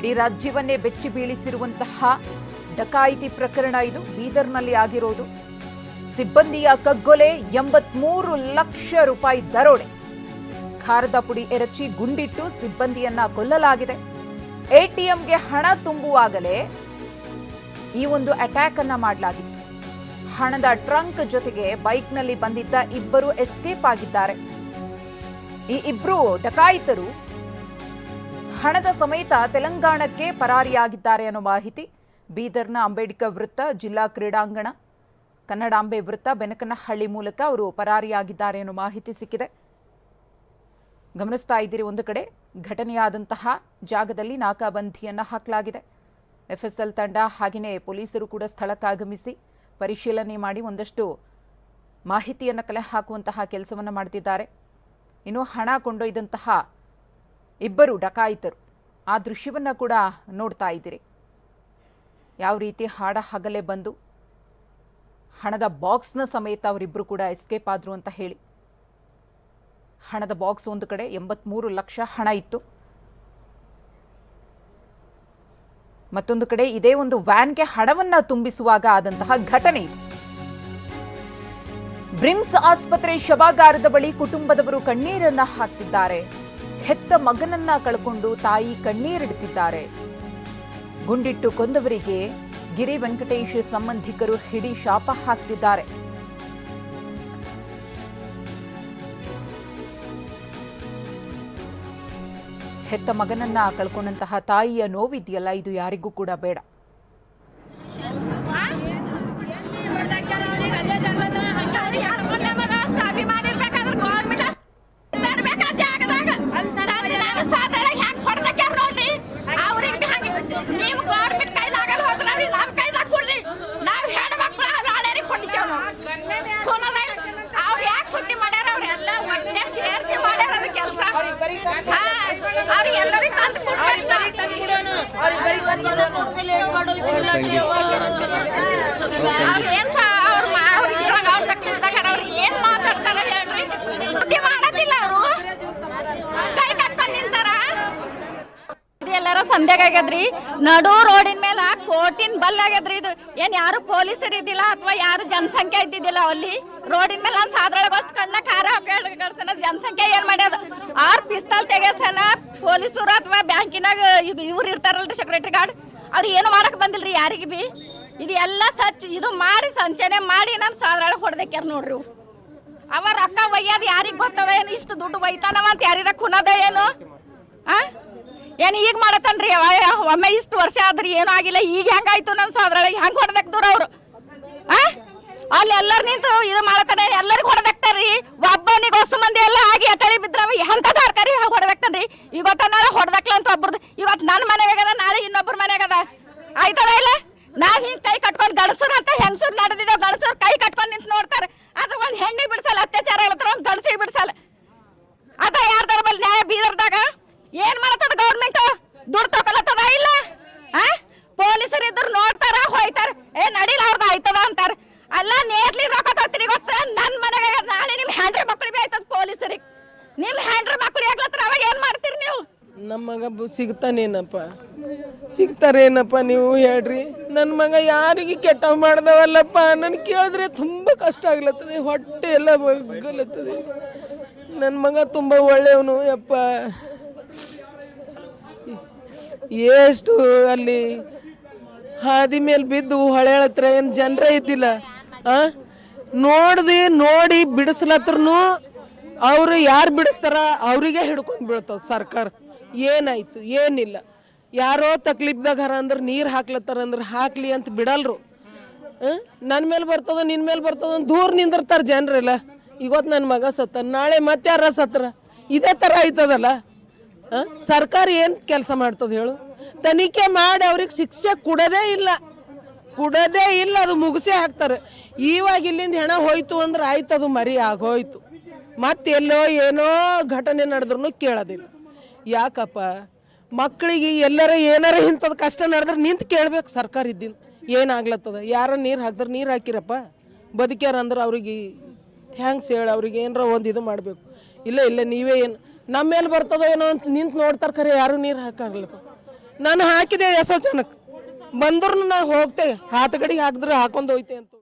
ಇಡೀ ರಾಜ್ಯವನ್ನೇ ಬೆಚ್ಚಿ ಬೀಳಿಸಿರುವಂತಹ ಡಕಾಯಿತಿ ಪ್ರಕರಣ ಇದು. ಬೀದರ್ನಲ್ಲಿ ಆಗಿರೋದು. ಸಿಬ್ಬಂದಿಯ ಕಗ್ಗೊಲೆ ಎಂಬತ್ಮೂರು ಲಕ್ಷ ರೂಪಾಯಿ ದರೋಡೆ. ಖಾರದ ಪುಡಿ ಎರಚಿ ಗುಂಡಿಟ್ಟು ಸಿಬ್ಬಂದಿಯನ್ನ ಕೊಲ್ಲಲಾಗಿದೆ. ಎಟಿಎಂಗೆ ಹಣ ತುಂಬುವಾಗಲೇ ಈ ಒಂದು ಅಟ್ಯಾಕ್ ಅನ್ನ ಮಾಡಲಾಗಿತ್ತು. ಹಣದ ಟ್ರಂಕ್ ಜೊತೆಗೆ ಬೈಕ್ನಲ್ಲಿ ಬಂದಿದ್ದ ಇಬ್ಬರು ಎಸ್ಕೇಪ್ ಆಗಿದ್ದಾರೆ. ಈ ಇಬ್ರು ಡಕಾಯಿತರು ಹಣದ ಸಮೇತ ತೆಲಂಗಾಣಕ್ಕೆ ಪರಾರಿಯಾಗಿದ್ದಾರೆ ಅನ್ನೋ ಮಾಹಿತಿ. ಬೀದರ್ನ ಅಂಬೇಡ್ಕರ್ ವೃತ್ತ, ಜಿಲ್ಲಾ ಕ್ರೀಡಾಂಗಣ ಕನ್ನಡಾಂಬೆ ವೃತ್ತ, ಬೆನಕನಹಳ್ಳಿ ಮೂಲಕ ಅವರು ಪರಾರಿಯಾಗಿದ್ದಾರೆ ಅನ್ನೋ ಮಾಹಿತಿ ಸಿಕ್ಕಿದೆ. ಗಮನಿಸ್ತಾ ಇದ್ದೀರಿ ಒಂದು ಕಡೆ, ಘಟನೆಯಾದಂತಹ ಜಾಗದಲ್ಲಿ ನಾಕಾಬಂಧಿಯನ್ನು ಹಾಕಲಾಗಿದೆ. ಎಫ್ಎಸ್ಎಲ್ ತಂಡ ಹಾಗೆಯೇ ಪೊಲೀಸರು ಕೂಡ ಸ್ಥಳಕ್ಕಾಗಮಿಸಿ ಪರಿಶೀಲನೆ ಮಾಡಿ ಒಂದಷ್ಟು ಮಾಹಿತಿಯನ್ನು ಕಲೆ ಹಾಕುವಂತಹ ಕೆಲಸವನ್ನು ಮಾಡ್ತಿದ್ದಾರೆ. ಇನ್ನು ಹಣ ಕೊಂಡೊಯ್ದಂತಹ ಇಬ್ಬರು ಡಕಾಯಿತರು. ಆ ದೃಶ್ಯವನ್ನು ಕೂಡ ನೋಡ್ತಾ ಇದ್ದೀರಿ. ಯಾವ ರೀತಿ ಹಾಡ ಹಗಲೇ ಬಂದು, ಹಣದ ಬಾಕ್ಸ್ನ ಸಮೇತ ಅವರಿಬ್ಬರು ಕೂಡ ಎಸ್ಕೇಪ್ ಆದರು ಅಂತ ಹೇಳಿ. ಹಣದ ಬಾಕ್ಸ್ ಒಂದು ಕಡೆ ಎಂಬತ್ಮೂರು ಲಕ್ಷ ಹಣ ಇತ್ತು. ಮತ್ತೊಂದು ಕಡೆ ಇದೇ ಒಂದು ವ್ಯಾನ್ಗೆ ಹಣವನ್ನು ತುಂಬಿಸುವಾಗ ಆದಂತಹ ಘಟನೆ ಇದು. ಬ್ರಿಮ್ಸ್ ಆಸ್ಪತ್ರೆ ಶವಾಗಾರದ ಬಳಿ ಕುಟುಂಬದವರು ಕಣ್ಣೀರನ್ನ ಹಾಕ್ತಿದ್ದಾರೆ. ಹೆತ್ತ ಮಗನನ್ನ ಕಳ್ಕೊಂಡು ತಾಯಿ ಕಣ್ಣೀರಿಡುತ್ತಿದ್ದಾರೆ. ಗುಂಡಿಟ್ಟು ಕೊಂದವರಿಗೆ ಗಿರಿ ವೆಂಕಟೇಶ್ ಸಂಬಂಧಿಕರು ಹಿಡಿ ಶಾಪ ಹಾಕ್ತಿದ್ದಾರೆ. ಹೆತ್ತ ಮಗನನ್ನ ಕಳ್ಕೊಂಡಂತಹ ತಾಯಿಯ ನೋವಿದೆಯಲ್ಲ, ಇದು ಯಾರಿಗೂ ಕೂಡ ಬೇಡ. ಏನ್ ಕೈ ಕಟ್ಕೊಂಡು ನಿಂತಾರ ನಡು ರೋಡಿನ ಮೇಲೆ ಕೋಟಿನ ಬಲ್ ಆಗ್ಯದ್ರಿ ಇದು. ಏನ್ ಯಾರು ಪೊಲೀಸರು ಇದ್ದಿಲ್ಲ ಅಥವಾ ಯಾರು ಜನಸಂಖ್ಯೆ ಇದ್ದಿದ್ದಿಲ್ಲ ಅಲ್ಲಿ? ರೋಡಿನ ಮೇಲೆ ಒಂದು ಬಸ್ ಕಣ್ಣ ಹಾಕಿ ಜನಸಂಖ್ಯೆ ಏನ್ ಮಾಡ್ಯದ? ತೆಗೆಸ್ತಾನ? ಪೊಲೀಸರು ಅಥವಾ ಬ್ಯಾಂಕಿನಾಗ ಇದು ಇವ್ರು ಇರ್ತಾರಲ್ರಿ ಸೆಕ್ರೆಟರಿ ಗಾರ್ಡ್ ಅವ್ರು ಏನು ಮಾಡಕ್ ಬಂದಿಲ್ರಿ ಯಾರಿಗೆ ಬಿ? ಇದು ಎಲ್ಲ ಸಚ್, ಇದು ಮಾಡಿ ಸಂಚನೆ ಮಾಡಿ ನಾನು ಸಾವಿರ ಹೊಡೆದಕ್ಯಾರ ನೋಡ್ರಿ. ಅವ ರೊಕ್ಕ ಒಯ್ಯೋದು ಯಾರಿಗೆ ಗೊತ್ತದ ಏನು? ಇಷ್ಟು ದುಡ್ಡು ಒಯ್ತಾನವ ಅಂತ ಯಾರಿರ ಕುನದ ಏನು? ಆ? ಏನು ಈಗ ಮಾಡತ್ತನ್ರಿ ಒಮ್ಮೆ ಇಷ್ಟು ವರ್ಷ ಆದ್ರಿ, ಏನೂ ಆಗಿಲ್ಲ. ಈಗ ಹೆಂಗಾಯ್ತು ನನ್ನ ಸೋದ್ರೊಳಗೆ ಹೆಂಗೆ ದೂರ ಅವರು? ಆ? ಅಲ್ಲಿ ಎಲ್ಲರೂ ನಿಂತು ಇದು ಮಾಡತ್ತಾನೆ? ಎಲ್ಲರಿಗೂ ಹೊಡೆದಾಕ್ತಾರ್ರಿ? ಒಬ್ಬನಿಗೆ ಹೊಸ ಮಂದಿ ಎಲ್ಲ ಆಗಿ ಬಿದ್ರವ ಎಂತ ತರಕಾರಿ ಹೊಡೆದಾಕ್ತಾನ್ರಿ. ಇವತ್ತ ನಾಳೆ ಹೊಡೆದಾಕ್ಲ ಅಂತ ಒಬ್ರದ್ದು ಇವತ್ತು ನನ್ನ ಮನೆಯಾಗ ಅದ ನಾಳೆ ಇನ್ನೊಬ್ರ ಮನೆಯಾಗ ಅದ ಆಯ್ತದ ಇಲ್ಲ? ನಾ ಹಿಂಗ್ ಕೈ ಕಟ್ಕೊಂಡು ಗಡಸರು ಅಂತ ಹೆಂಗಸರು ನಡೆದಿದ್ದೇವ್ ಗಣಸರು ಕೈ ಕಟ್ಕೊಂಡ್ ನಿಂತು ನೋಡ್ತಾರೆ ಆದ್ರೆ ಒಂದ್ ಹೆಣ್ಣಿ ಬಿಡ್ಸಲ್ಲ ಅತ್ಯಾಚಾರ ಆಗತ್ತಾರ ಒಂದ್ ಗಣಸಿಗೆ ಬಿಡ್ಸಲ್ಲ ಅದ ಯಾರ್ದಾರ ಬಲ್ ನ್ಯಾಯ ಬೀದರ್ದಾಗ ಏನ್ ಮಾಡತ್ತದ ಗೌರ್ಮೆಂಟ್ ದುಡ್ಡು ತಗೊಳತ್ತದ ಇಲ್ಲ ಆ ಪೊಲೀಸರು ಇದ್ರು ನೋಡ್ತಾರ ಹೋಯ್ತಾರ ಏ ನಡಿಲ್ಲ ಅವ್ರದ್ದು ಆಯ್ತದ ಅಂತಾರ ಅಲ್ಲ ನೇರ್ಲಿ ರೊಕ್ಕ ತತ್ರಿ ಗೊತ್ತ ನನ್ ಮನೆಗ ನಾಳೆ ನಿಮ್ ಹ್ಯಾಂಡ್ರಿ ಮಕ್ಳಿಗೆ ಆಯ್ತದ ಪೊಲೀಸರಿಗೆ ನಿಮ್ ಹ್ಯಾಂಡ್ರಿ ಮಕ್ಕಳು ಆಗ್ಲತ್ರ ಅವಾಗ ಏನು ಮಾಡ್ತೀರಿ ನೀವು? ನಮ್ಮ ಮಗ ಬ- ಸಿಗ್ತಾನೇನಪ್ಪ? ಸಿಗ್ತಾರೇನಪ್ಪ ನೀವು ಹೇಳ್ರಿ? ನನ್ನ ಮಗ ಯಾರಿಗೆ ಕೆಟ್ಟ ಮಾಡ್ದವಲ್ಲಪ್ಪ. ನಾನು ಕೇಳಿದ್ರೆ ತುಂಬ ಕಷ್ಟ ಆಗ್ಲತ್ತದೆ, ಹೊಟ್ಟೆ ಎಲ್ಲ ಬಗ್ಗಲತ್ತದೆ. ನನ್ನ ಮಗ ತುಂಬ ಒಳ್ಳೆಯವನು, ಯಪ್ಪ. ಎಷ್ಟು ಅಲ್ಲಿ ಹಾದಿ ಮೇಲೆ ಬಿದ್ದು ಹೊಳೆಳತ್ರ ಏನು ಜನರೇ ಇದ್ದಿಲ್ಲ, ಆ? ನೋಡ್ದಿ, ನೋಡಿ ಬಿಡಿಸ್ಲತ್ರನು ಅವರು ಯಾರು ಬಿಡಿಸ್ತಾರ ಅವರಿಗೆ ಹಿಡ್ಕೊಂಡು ಬೀಳ್ತದೆ ಸರ್ಕಾರ. ಏನಾಯ್ತು? ಏನಿಲ್ಲ. ಯಾರೋ ತಕ್ಲೀಫ್ದಾಗ ಹರ ಅಂದ್ರೆ ನೀರು ಹಾಕ್ಲತ್ತಾರ ಅಂದ್ರೆ ಹಾಕ್ಲಿ ಅಂತ ಬಿಡಲ್ರು. ನನ್ನ ಮೇಲೆ ಬರ್ತದ ನಿನ್ನ ಮೇಲೆ ಬರ್ತದ ದೂರ ನಿಂದಿರ್ತಾರೆ ಜನರೆಲ್ಲ. ಇವತ್ತು ನನ್ನ ಮಗ ಸತ್ತ ನಾಳೆ ಮತ್ತೆ ಯಾರ ಸತ್ರ? ಇದೇ ಥರ ಆಯ್ತದಲ್ಲ? ಸರ್ಕಾರ ಏನು ಕೆಲಸ ಮಾಡ್ತದೆ ಹೇಳು? ತನಿಖೆ ಮಾಡಿ ಅವ್ರಿಗೆ ಶಿಕ್ಷೆ ಕೊಡೋದೇ ಇಲ್ಲ. ಕೊಡೋದೇ ಇಲ್ಲ, ಅದು ಮುಗಿಸೇ ಹಾಕ್ತಾರೆ. ಇವಾಗ ಇಲ್ಲಿಂದ ಹೆಣ ಹೋಯ್ತು ಅಂದ್ರೆ ಆಯ್ತು ಅದು ಮರಿ ಆಗೋಯ್ತು ಮತ್ತೆಲ್ಲೋ ಏನೋ ಘಟನೆ ನಡೆದ್ರೂ ಕೇಳೋದಿಲ್ಲ. ಯಾಕಪ್ಪ? ಮಕ್ಕಳಿಗೆ ಎಲ್ಲರ ಏನಾರ ಇಂಥದ್ದು ಕಷ್ಟ ನಡೆದ್ರೆ ನಿಂತು ಕೇಳ್ಬೇಕು ಸರ್ಕಾರ ಇದ್ದಿಂದ ಏನಾಗ್ಲತ್ತದ? ಯಾರ ನೀರು ಹಾಕಿದ್ರೆ ನೀರು ಹಾಕಿರಪ್ಪ. ಬದುಕ್ಯಾರ ಅಂದ್ರೆ ಅವ್ರಿಗೆ ಥ್ಯಾಂಕ್ಸ್ ಹೇಳಿ ಅವ್ರಿಗೆ ಏನಾರ ಒಂದು ಇದು ಮಾಡಬೇಕು. ಇಲ್ಲ ಇಲ್ಲ, ನೀವೇ ಏನು ನಮ್ಮ ಮೇಲೆ ಬರ್ತದೋ ಏನೋ ಅಂತ ನಿಂತು ನೋಡ್ತಾರೆ ಖರೆ, ಯಾರು ನೀರು ಹಾಕಾಗಲಪ್ಪ ನಾನು ಹಾಕಿದೆ ಎಷ್ಟೋ ಜನಕ್ಕೆ ಬಂದ್ರೂ ನಾನು ಹೋಗ್ತೆ ಹಾತಗಡಿಗೆ ಹಾಕಿದ್ರೆ ಹಾಕೊಂಡು ಹೋಯ್ತೆ ಅಂತ.